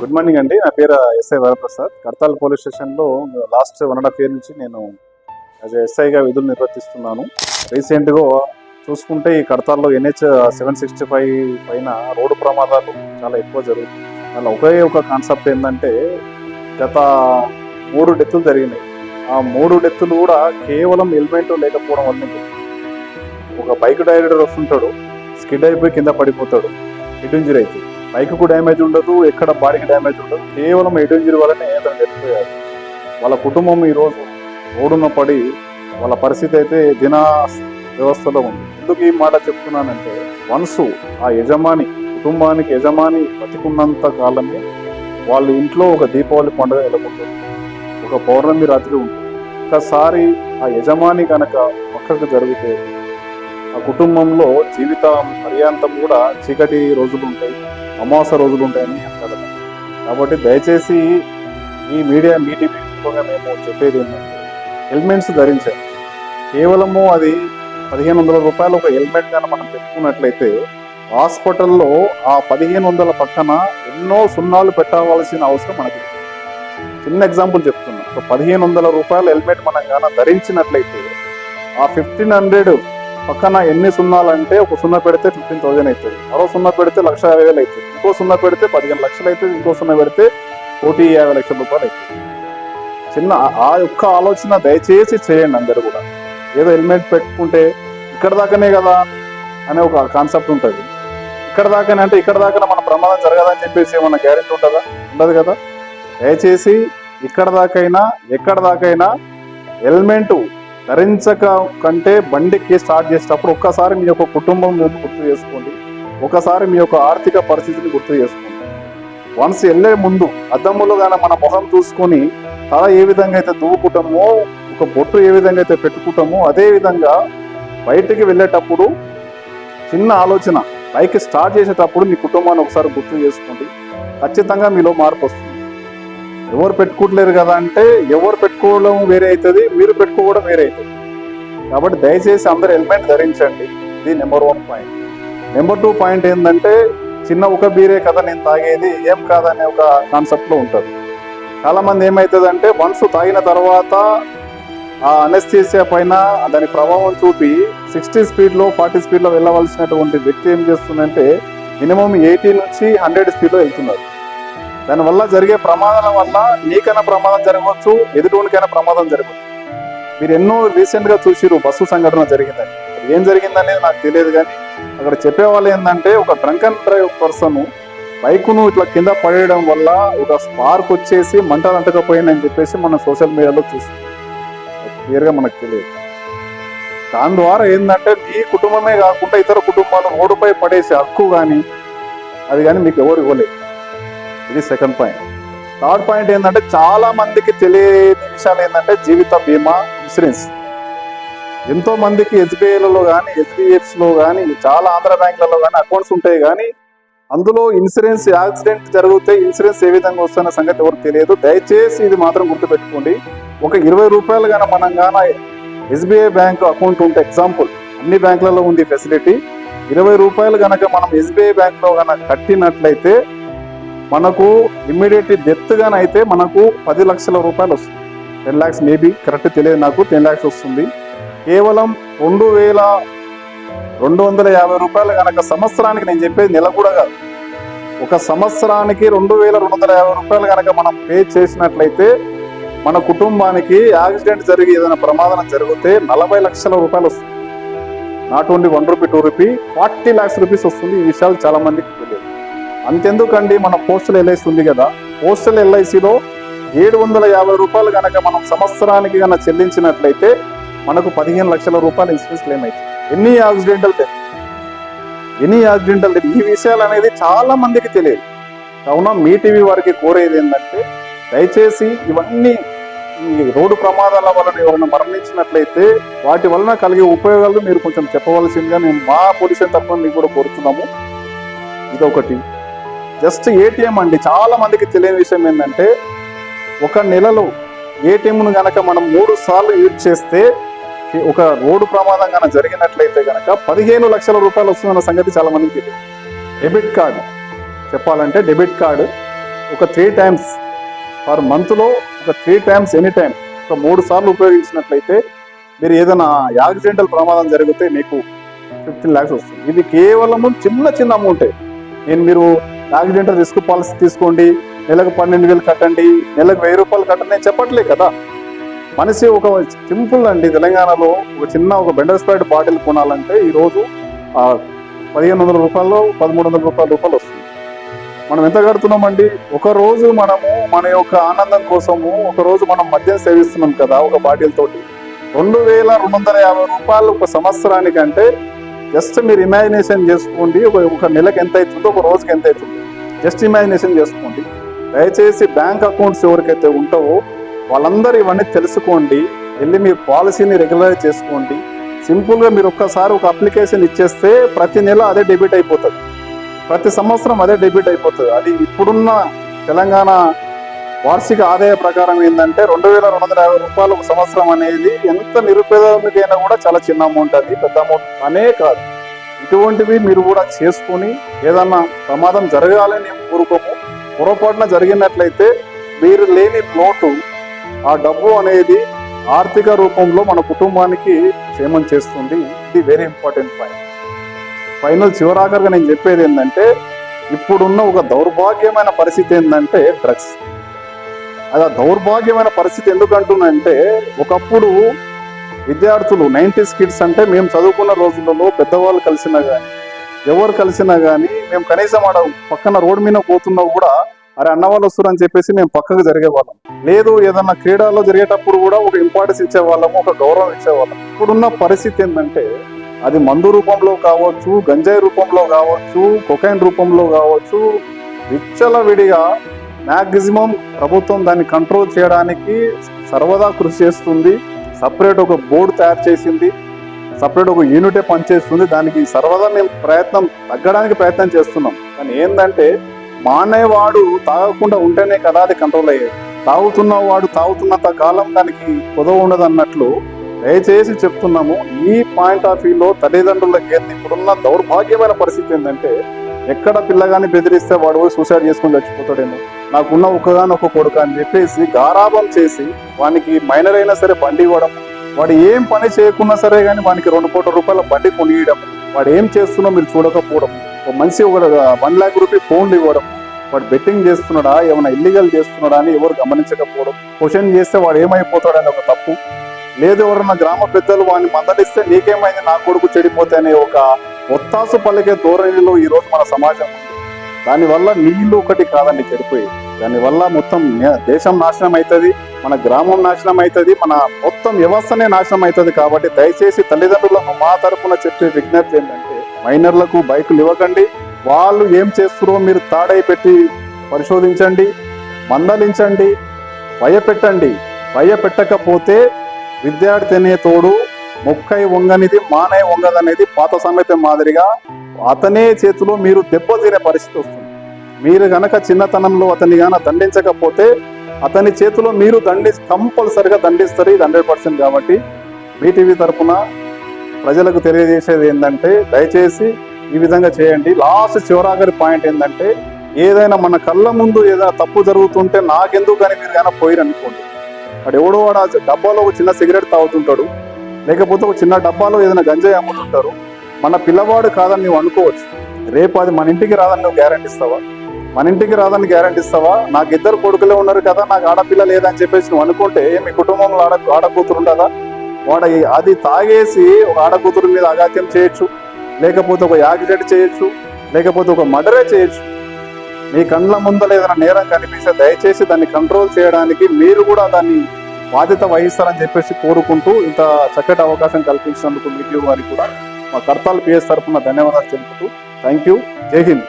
Good morning అండి. నా పేరు ఎస్ఐ వరప్రసాద్. కడతాల్ పోలీస్ స్టేషన్లో last one and half year నుంచి నేను యాజ్ ఎస్ఐగా విధులు నిర్వర్తిస్తున్నాను. రీసెంట్గా చూసుకుంటే ఈ కడతాల్లో ఎన్హెచ్ సెవెన్ సిక్స్టీ ఫైవ్ పైన రోడ్డు ప్రమాదాలు చాలా ఎక్కువ జరుగుతుంది అలా ఒకే ఒక కాన్సెప్ట్ ఏంటంటే గత మూడు డెత్తులు జరిగినాయి. ఆ మూడు డెత్తులు కూడా కేవలం హెల్మెట్ లేకపోవడం వల్ల ఒక బైక్ డ్రైవర్ వస్తుంటాడు స్కిడ్ అయిపోయి కింద పడిపోతాడు హెడ్ ఇంజరీ అవుతుంది. బైక్కు డ్యామేజ్ ఉండదు ఎక్కడ బాడీకి డ్యామేజ్ ఉండదు కేవలం హెడ్ ఇంజరీ వల్లనే అతను చనిపోయారు వాళ్ళ కుటుంబం ఈరోజు ఓడున పడి వాళ్ళ పరిస్థితి అయితే దిన వ్యవస్థలో ఉంది. ఎందుకు ఈ మాట చెప్తున్నానంటే వన్స్ ఆ యజమాని కుటుంబానికి యజమాని బతికున్నంత కాలమే వాళ్ళ ఇంట్లో ఒక దీపావళి పండుగ ఎదుర్కొంటుంది ఒక పౌర్ణమి రాత్రి ఉంటుంది. ఒకసారి ఆ యజమాని కనుక పక్కకు జరిగితే ఆ కుటుంబంలో జీవిత పర్యాంతం కూడా చీకటి రోజులు ఉంటాయి. అమావాస రోజులు ఉంటాయని అంటారు కాబట్టి దయచేసి ఈ మీడియా మీటింగ్గా మేము చెప్పేది ఏంటంటే హెల్మెట్స్ ధరించాలి కేవలము అది పదిహేను వందల రూపాయలు ఒక హెల్మెట్ కానీ మనం పెట్టుకున్నట్లయితే హాస్పిటల్లో ఆ పదిహేను వందల పక్కన ఎన్నో సున్నాలు పెట్టవలసిన అవసరం మనకి చిన్న ఎగ్జాంపుల్ చెప్తున్నా. ఒక పదిహేను వందల రూపాయల హెల్మెట్ మనం కానీ ధరించినట్లయితే ఆ ఫిఫ్టీన్ హండ్రెడ్ పక్కన ఎన్ని సున్నాలు అంటే ఒక సున్నా పెడితే ఫిఫ్టీన్ థౌసండ్ అవుతుంది. మరో సున్నా పెడితే లక్ష యాభై వేలు అవుతుంది. ఇంకో సున్నా పెడితే పదిహేను లక్షలు అవుతుంది. ఇంకో సున్నా పెడితే కోటి యాభై లక్షల రూపాయలు అవుతుంది. చిన్న ఆ- యొక్క ఆలోచన దయచేసి చేయండి అందరు కూడా. ఏదో హెల్మెట్ పెట్టుకుంటే ఇక్కడ దాకానే కదా అనే ఒక కాన్సెప్ట్ ఉంటుంది. ఇక్కడ దాకానే అంటే ఇక్కడ దాకా మన ప్రమాదం జరగదని చెప్పేసి ఏమన్నా గ్యారెంటీ ఉంటుందా? ఉండదు కదా. దయచేసి ఇక్కడ దాకైనా ఎక్కడ దాకైనా హెల్మెట్ ధరించక కంటే బండికి స్టార్ట్ చేసేటప్పుడు ఒక్కసారి మీ యొక్క కుటుంబం గుర్తు చేసుకోండి. ఒకసారి మీ యొక్క ఆర్థిక పరిస్థితిని గుర్తు చేసుకోండి. వన్స్ వెళ్ళే ముందు అద్దములో కానీ మన మొహం చూసుకొని తల ఏ విధంగా అయితే దువ్వుకుంటామో ఒక బొట్టు ఏ విధంగా అయితే పెట్టుకుంటామో అదే విధంగా బయటికి వెళ్ళేటప్పుడు చిన్న ఆలోచన బైక్ స్టార్ట్ చేసేటప్పుడు మీ కుటుంబాన్ని ఒకసారి గుర్తు చేసుకోండి. ఖచ్చితంగా మీలో మార్పు వస్తుంది. ఎవరు పెట్టుకోవట్లేరు కదా అంటే ఎవరు పెట్టుకోవడం వేరే అవుతుంది మీరు పెట్టుకోవడం వేరే అవుతుంది. కాబట్టి దయచేసి అందరు హెల్మెట్ ధరించండి. ఇది number one point. Number two point ఏంటంటే చిన్న ఒక బీరే కదా నేను తాగేది ఏం కాదనే ఒక కాన్సెప్ట్లో ఉంటుంది. చాలామంది ఏమవుతుందంటే వన్స్ తాగిన తర్వాత ఆ అనస్థీసియా పైన దాని ప్రభావం చూపి సిక్స్టీ స్పీడ్లో ఫార్టీ స్పీడ్లో వెళ్ళవలసినటువంటి వ్యక్తి ఏం చేస్తుందంటే మినిమం ఎయిటీ నుంచి హండ్రెడ్ స్పీడ్లో వెళ్తున్నారు. దానివల్ల జరిగే ప్రమాదాల వల్ల నీకైనా ప్రమాదం జరగవచ్చు ఎదుటోనికైనా ప్రమాదం జరగవచ్చు. మీరు ఎన్నో రీసెంట్గా చూసిరు బస్సు సంఘటన జరిగిందని. ఏం జరిగిందనేది నాకు తెలియదు కానీ అక్కడ చెప్పేవాళ్ళు ఏంటంటే ఒక డ్రంకన్ డ్రైవ్ పర్సన్ బైకును ఇట్లా కింద పడేయడం వల్ల ఒక స్పార్క్ వచ్చేసి మంటలు అంటకపోయిందని చెప్పేసి మనం సోషల్ మీడియాలో చూసి క్లియర్గా మనకు తెలియదు. దాని ద్వారా ఏంటంటే మీ కుటుంబమే కాకుండా ఇతర కుటుంబాలు రోడ్డుపై పడేసే హక్కు కానీ అది కానీ మీకు ఎవరు ఇవ్వలేదు. ఇది సెకండ్ పాయింట్ థర్డ్ పాయింట్ ఏంటంటే చాలా మందికి తెలియని విషయాలు ఏంటంటే జీవిత బీమా ఇన్సూరెన్స్. ఎంతో మందికి ఎస్బీఐలలో కానీ ఎస్బీఎఫ్స్లో కానీ చాలా ఆంధ్ర బ్యాంకులలో కానీ అకౌంట్స్ ఉంటాయి కానీ అందులో ఇన్సూరెన్స్ యాక్సిడెంట్ జరిగితే ఇన్సూరెన్స్ ఏ విధంగా వస్తున్న సంగతి ఎవరికి తెలియదు. దయచేసి ఇది మాత్రం గుర్తుపెట్టుకోండి. ఒక ఇరవై రూపాయలు కానీ మనం కానీ S B I bank account ఉంటే ఎగ్జాంపుల్ అన్ని బ్యాంకులలో ఉంది ఫెసిలిటీ. ఇరవై రూపాయలు కనుక మనం ఎస్బీఐ బ్యాంక్లో కనుక కట్టినట్లయితే మనకు ఇమ్మీడియట్ డెత్ అయితే మనకు పది లక్షల రూపాయలు వస్తుంది. టెన్ ల్యాక్స్ మేబీ కరెక్ట్ తెలియదు నాకు టెన్ ల్యాక్స్ వస్తుంది. కేవలం రెండు వేల రెండు వందల యాభై రూపాయలు కనుక సంవత్సరానికి నేను చెప్పేది నెల కూడా కాదు. ఒక సంవత్సరానికి రెండు వేల రెండు వందల యాభై రూపాయలు కనుక మనం పే చేసినట్లయితే మన కుటుంబానికి యాక్సిడెంట్ జరిగి ఏదైనా ప్రమాదం జరిగితే నలభై లక్షల రూపాయలు వస్తుంది. Not only one rupee two rupee forty lakhs rupees వస్తుంది. ఈ విషయాలు చాలా మందికి తెలియదు. అంతెందుకండి మన పోస్టల్ ఎల్ఐసి ఉంది కదా. పోస్టల్ ఎల్ఐసిలో ఏడు వందల యాభై రూపాయలు కనుక మనం సంవత్సరానికి కనుక చెల్లించినట్లయితే మనకు పదిహేను లక్షల రూపాయలు ఇన్సూరెన్స్ క్లెయిమ్ అవుతుంది. ఎన్ని యాక్సిడెంటల్ డెత్ ఎన్ని యాక్సిడెంటల్ డెత్ ఈ విషయాలు అనేది చాలా మందికి తెలియదు. కావున మీ టీవీ వారికి కోరేది ఏంటంటే దయచేసి ఇవన్నీ ఈ రోడ్డు ప్రమాదాల వలన ఎవరైనా మరణించినట్లయితే వాటి వలన కలిగే ఉపయోగాలు మీరు కొంచెం చెప్పవలసిందిగా మేము మా పోలీసు తరఫున మీకు కూడా కోరుతున్నాము. ఇదొకటి. జస్ట్ ఏటీఎం అండి. చాలా మందికి తెలియని విషయం ఏంటంటే ఒక నెలలో ఏటీఎంను కనుక మనం మూడు సార్లు యూజ్ చేస్తే ఒక రోడ్డు ప్రమాదం కనుక జరిగినట్లయితే కనుక పదిహేను లక్షల రూపాయలు వస్తుందన్న సంగతి చాలా మందికి తెలియదు. Debit card. చెప్పాలంటే డెబిట్ కార్డు ఒక త్రీ టైమ్స్ పర్ మంత్లో ఒక త్రీ టైమ్స్ ఎనీ టైం ఒక మూడు సార్లు ఉపయోగించినట్లయితే మీరు ఏదైనా యాక్సిడెంటల్ ప్రమాదం జరిగితే మీకు ఫిఫ్టీన్ ల్యాక్స్ వస్తుంది. ఇది కేవలము చిన్న చిన్న అమౌంటే. నేను మీరు యాక్సిడెంటల్ రిస్క్ పాలసీ తీసుకోండి. నెలకు పన్నెండు వేలు కట్టండి. నెలకు వెయ్యి రూపాయలు కట్టండి. నేను చెప్పట్లే కదా. మనిషి ఒక సింపుల్ అండి. తెలంగాణలో ఒక చిన్న ఒక బెండర్ స్ప్రైడ్ బాటిల్ కొనాలంటే ఈరోజు పదిహేను వందల రూపాయలు పదమూడు వందల రూపాయల రూపాయలు వస్తుంది. మనం ఎంత కడుతున్నామండి? ఒకరోజు మనము మన యొక్క ఆనందం కోసము ఒకరోజు మనం మద్యం సేవిస్తున్నాం కదా ఒక బాటిల్ తోటి. రెండు వేల రెండు వందల యాభై రూపాయలు ఒక సంవత్సరానికి అంటే జస్ట్ మీరు ఇమాజినేషన్ చేసుకోండి. ఒక ఒక నెలకు ఎంత అవుతుందో ఒక రోజుకి ఎంత అవుతుందో జస్ట్ ఇమాజినేషన్ చేసుకోండి. దయచేసి బ్యాంక్ అకౌంట్స్ ఎవరికైతే ఉంటావో వాళ్ళందరూ ఇవన్నీ తెలుసుకోండి. వెళ్ళి మీ పాలసీని రెగ్యులరైజ్ చేసుకోండి. సింపుల్గా మీరు ఒక్కసారి ఒక అప్లికేషన్ ఇచ్చేస్తే ప్రతి నెల అదే డెబిట్ అయిపోతుంది. ప్రతి సంవత్సరం అదే డెబిట్ అయిపోతుంది. అది ఇప్పుడున్న తెలంగాణ వార్షిక ఆదాయ ప్రకారం ఏంటంటే రెండు వేల రెండు వందల యాభై రూపాయలు ఒక సంవత్సరం అనేది ఎంత నిరుపేదకైనా కూడా చాలా చిన్న అమౌంట్ అది పెద్ద అమౌంట్ అనే కాదు. ఇటువంటివి మీరు కూడా చేసుకొని ఏదన్నా ప్రమాదం జరగాలని కోరుకోము. పొరపాటున జరిగినట్లయితే మీరు లేని లోటు ఆ డబ్బు అనేది ఆర్థిక రూపంలో మన కుటుంబానికి క్షేమం చేస్తుంది. ఇది వెరీ ఇంపార్టెంట్ పాయింట్ ఫైనల్ చివరాఖరిగా నేను చెప్పేది ఏంటంటే ఇప్పుడున్న ఒక దౌర్భాగ్యమైన పరిస్థితి ఏంటంటే డ్రగ్స్ అది దౌర్భాగ్యమైన పరిస్థితి ఎందుకు అంటున్నంటే ఒకప్పుడు విద్యార్థులు నైంటీస్ కిడ్స్ అంటే మేము చదువుకున్న రోజులలో పెద్దవాళ్ళు కలిసినా కానీ ఎవరు కలిసినా కానీ మేము కనీసం ఆడ పక్కన రోడ్డు మీద పోతున్నా కూడా అరే అన్న వాళ్ళు వస్తారు అని చెప్పేసి మేము పక్కకు జరిగేవాళ్ళం. లేదు ఏదన్నా క్రీడల్లో జరిగేటప్పుడు కూడా ఒక ఇంపార్టెన్స్ ఇచ్చేవాళ్ళము ఒక గౌరవం ఇచ్చేవాళ్ళం. ఇప్పుడున్న పరిస్థితి ఏంటంటే అది మందు రూపంలో కావచ్చు గంజాయి రూపంలో కావచ్చు కొకైన్ రూపంలో కావచ్చు విచ్చలవిడిగా మ్యాక్సిమం ప్రభుత్వం దాన్ని కంట్రోల్ చేయడానికి సర్వదా కృషి చేస్తుంది. సపరేట్ ఒక బోర్డు తయారు చేసింది. సపరేట్ ఒక యూనిటే పనిచేస్తుంది. దానికి సర్వదా మేము ప్రయత్నం తగ్గడానికి ప్రయత్నం చేస్తున్నాం. కానీ ఏంటంటే మానేవాడు తాగకుండా ఉంటేనే కదా అది కంట్రోల్ అయ్యేది. తాగుతున్న వాడు తాగుతున్నంత కాలం దానికి కుదవ ఉండదు అన్నట్లు దయచేసి చెప్తున్నాము. ఈ పాయింట్ ఆఫ్ వ్యూలో తల్లిదండ్రులకి ఇప్పుడున్న దౌర్భాగ్యమైన పరిస్థితి ఏంటంటే ఎక్కడ పిల్లగాని బెదిరిస్తే వాడు పోయి సూసైడ్ చేసుకుని చచ్చిపోతాడేమో. నాకున్న ఒకగాని ఒక కొడుకు అని చెప్పేసి గారాభం చేసి వానికి మైనర్ అయినా సరే బండి ఇవ్వడం వాడు ఏం పని చేయకున్నా సరే కానీ వానికి రెండు కోట్ల రూపాయల బండి కొనియడం వాడు ఏం చేస్తున్నా మీరు చూడకపోవడం ఒక మనిషి ఒక వన్ ల్యాక్ రూపీ ఫోన్లు ఇవ్వడం వాడు బెట్టింగ్ చేస్తున్నాడా ఏమైనా ఇల్లీగల్ చేస్తున్నాడా అని ఎవరు గమనించకపోవడం క్వశ్చన్ చేస్తే వాడు ఏమైపోతాడని ఒక తప్పు. లేదు ఎవరన్నా గ్రామ పెద్దలు వాడిని మందలిస్తే నీకేమైంది నా కొడుకు చెడిపోతే అనే ఒక ఒత్తాసు పలికే ధోరణిలో ఈరోజు మన సమాజం ఉంది. దానివల్ల నీళ్ళు ఒకటి కాదండి చెడిపోయి దానివల్ల మొత్తం దేశం నాశనం అవుతుంది మన గ్రామం నాశనం అవుతుంది మన మొత్తం వ్యవస్థనే నాశనం అవుతుంది కాబట్టి దయచేసి తల్లిదండ్రులకు మా తరపున చెప్పే విజ్ఞప్తి ఏంటంటే మైనర్లకు బైకులు ఇవ్వకండి. వాళ్ళు ఏం చేస్తున్నారో మీరు తాడై పెట్టి పరిశోధించండి మందలించండి భయపెట్టండి. భయపెట్టకపోతే విద్యార్థి అనే తోడు మొక్కై వంగనిది మానై వంగదనేది పాత సమేత మాదిరిగా అతనే చేతిలో మీరు దెబ్బతినే పరిస్థితి వస్తుంది. మీరు గనక చిన్నతనంలో అతన్ని గాన దండించకపోతే అతని చేతిలో మీరు దండి కంపల్సరిగా దండిస్తారు ఇది హండ్రెడ్ పర్సెంట్ కాబట్టి బీటీవీ తరఫున ప్రజలకు తెలియజేసేది ఏంటంటే దయచేసి ఈ విధంగా చేయండి. లాస్ట్ చివరాగరి పాయింట్ ఏంటంటే ఏదైనా మన కళ్ళ ముందు ఏదైనా తప్పు జరుగుతుంటే నాకెందుకు కానీ మీరు కానీ పోయిరనుకోండి. వాడు ఎవడో వాడు డబ్బాలో ఒక చిన్న సిగరెట్ తాగుతుంటాడు. లేకపోతే ఒక చిన్న డబ్బాలో ఏదైనా గంజాయి అమ్ముతుంటారు. మన పిల్లవాడు కాదని నువ్వు అనుకోవచ్చు. రేపు అది మన ఇంటికి రాదని నువ్వు గ్యారంటీ ఇస్తావా మన ఇంటికి రాదని గ్యారంటీ ఇస్తావా నాకు ఇద్దరు కొడుకులే ఉన్నారు కదా నాకు ఆడపిల్ల లేదని చెప్పేసి నువ్వు అనుకుంటే మీ కుటుంబంలో ఆడ ఆడకూతురు ఉండదా? వాడ అది తాగేసి ఒక ఆడకూతురు మీద అగాత్యం చేయొచ్చు. లేకపోతే ఒక యాక్సిడెంట్ చేయొచ్చు. లేకపోతే ఒక మర్డరే చేయొచ్చు. మీ కండ్ల ముందర ఏదైనా నేరం కనిపిస్తే దయచేసి దాన్ని కంట్రోల్ చేయడానికి మీరు కూడా దాన్ని బాధ్యత వహిస్తారని చెప్పేసి కోరుకుంటూ ఇంత చక్కటి అవకాశం కల్పించినందుకు మీకు వారికి కూడా మా కర్తాల్ పిఎస్ తరఫున ధన్యవాదాలు తెలుపుతూ థ్యాంక్ యూ. జై హింద్.